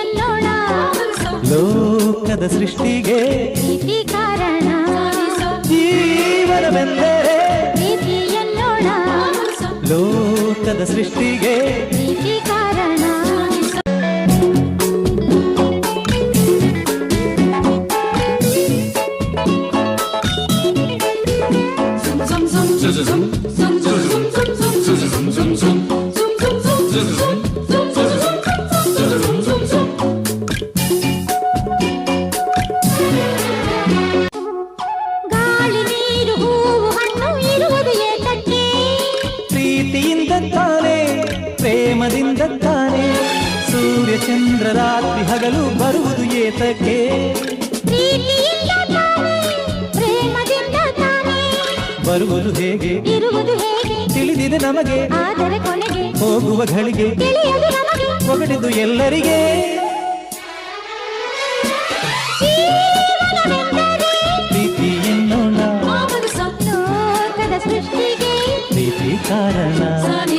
ಎನ್ನೋಣ ಲೋಕದ ಸೃಷ್ಟಿಗೆ ಕಾರಣ ಜೀವನವೆಂದರೆ ಲೋಕದ ಸೃಷ್ಟಿಗೆ ಸುಮ್ ಸುಮ್ ಗಾಳಿ ತಾನೇ ಪ್ರೇಮದಿಂದ ತಾನೆ. ಸೂರ್ಯ ಚಂದ್ರ ರಾತ್ರಿ ಹಗಲು ಬರುವುದು ಏತಕ್ಕೆ. ಬರುವುದು ಹೇಗೆ? ಇರುವುದು ಹೇಗೆ? ತಿಳಿದಿದೆ ನಮಗೆ. ಹೋಗುವ ಘಳಿಗೆ. ಒಗಟಿದು ಎಲ್ಲರಿಗೆ. ಕಾರಣ. ಸರಿ